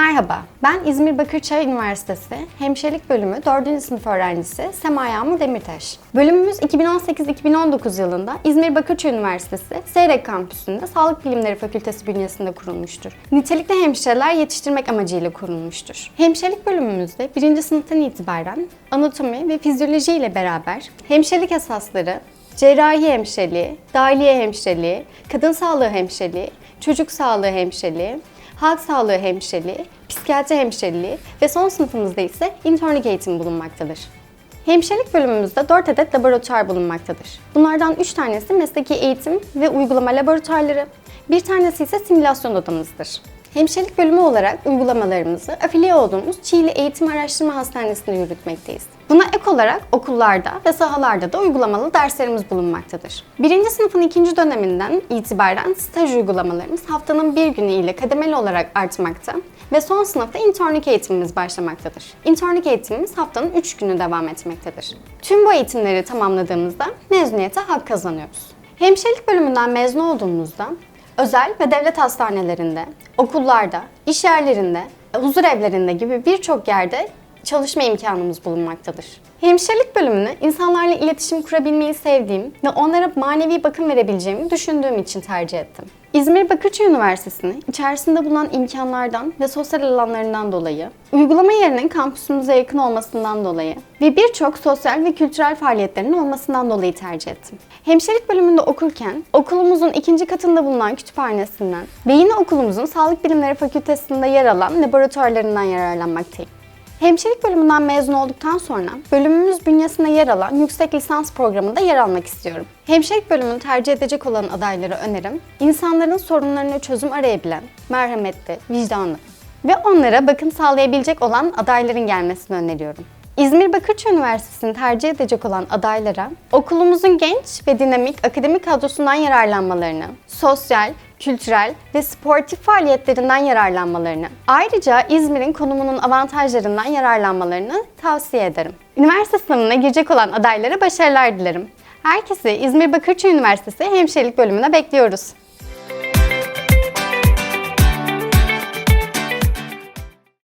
Merhaba, ben İzmir Bakırçay Üniversitesi Hemşirelik Bölümü 4. sınıf öğrencisi Sema Yağmur Demirtaş. Bölümümüz 2018-2019 yılında İzmir Bakırçay Üniversitesi Seyrek Kampüsü'nde Sağlık Bilimleri Fakültesi bünyesinde kurulmuştur. Nitelikli hemşireler yetiştirmek amacıyla kurulmuştur. Hemşirelik bölümümüzde 1. sınıftan itibaren anatomi ve fizyoloji ile beraber hemşirelik esasları, cerrahi hemşireliği, dahiliye hemşireliği, kadın sağlığı hemşireliği, çocuk sağlığı hemşireliği, halk sağlığı hemşireliği, psikiyatri hemşireliği ve son sınıfımızda ise internlik eğitimi bulunmaktadır. Hemşirelik bölümümüzde 4 adet laboratuvar bulunmaktadır. Bunlardan 3 tanesi mesleki eğitim ve uygulama laboratuvarları, bir tanesi ise simülasyon odamızdır. Hemşirelik bölümü olarak uygulamalarımızı afiliye olduğumuz Çiğli Eğitim Araştırma Hastanesi'nde yürütmekteyiz. Buna ek olarak okullarda ve sahalarda da uygulamalı derslerimiz bulunmaktadır. Birinci sınıfın ikinci döneminden itibaren staj uygulamalarımız haftanın bir günü ile kademeli olarak artmakta ve son sınıfta internlik eğitimimiz başlamaktadır. İnternlik eğitimimiz haftanın 3 günü devam etmektedir. Tüm bu eğitimleri tamamladığımızda mezuniyete hak kazanıyoruz. Hemşirelik bölümünden mezun olduğumuzda özel ve devlet hastanelerinde, okullarda, iş yerlerinde, huzur evlerinde gibi birçok yerde çalışma imkanımız bulunmaktadır. Hemşirelik bölümünü insanlarla iletişim kurabilmeyi sevdiğim ve onlara manevi bakım verebileceğimi düşündüğüm için tercih ettim. İzmir Bakırçay Üniversitesi'ni içerisinde bulunan imkanlardan ve sosyal alanlarından dolayı, uygulama yerinin kampüsümüze yakın olmasından dolayı ve birçok sosyal ve kültürel faaliyetlerinin olmasından dolayı tercih ettim. Hemşirelik bölümünde okurken okulumuzun ikinci katında bulunan kütüphanesinden ve yine okulumuzun Sağlık Bilimleri Fakültesi'nde yer alan laboratuvarlarından yararlanmaktayım. Hemşirelik bölümünden mezun olduktan sonra bölümümüz bünyesinde yer alan yüksek lisans programında yer almak istiyorum. Hemşirelik bölümünü tercih edecek olan adaylara önerim, insanların sorunlarına çözüm arayabilen, merhametli, vicdanlı ve onlara bakım sağlayabilecek olan adayların gelmesini öneriyorum. İzmir Bakırçay Üniversitesi'ni tercih edecek olan adaylara okulumuzun genç ve dinamik akademik kadrosundan yararlanmalarını, sosyal, kültürel ve sportif faaliyetlerinden yararlanmalarını, ayrıca İzmir'in konumunun avantajlarından yararlanmalarını tavsiye ederim. Üniversite sınavına girecek olan adaylara başarılar dilerim. Herkesi İzmir Bakırçay Üniversitesi Hemşirelik bölümüne bekliyoruz.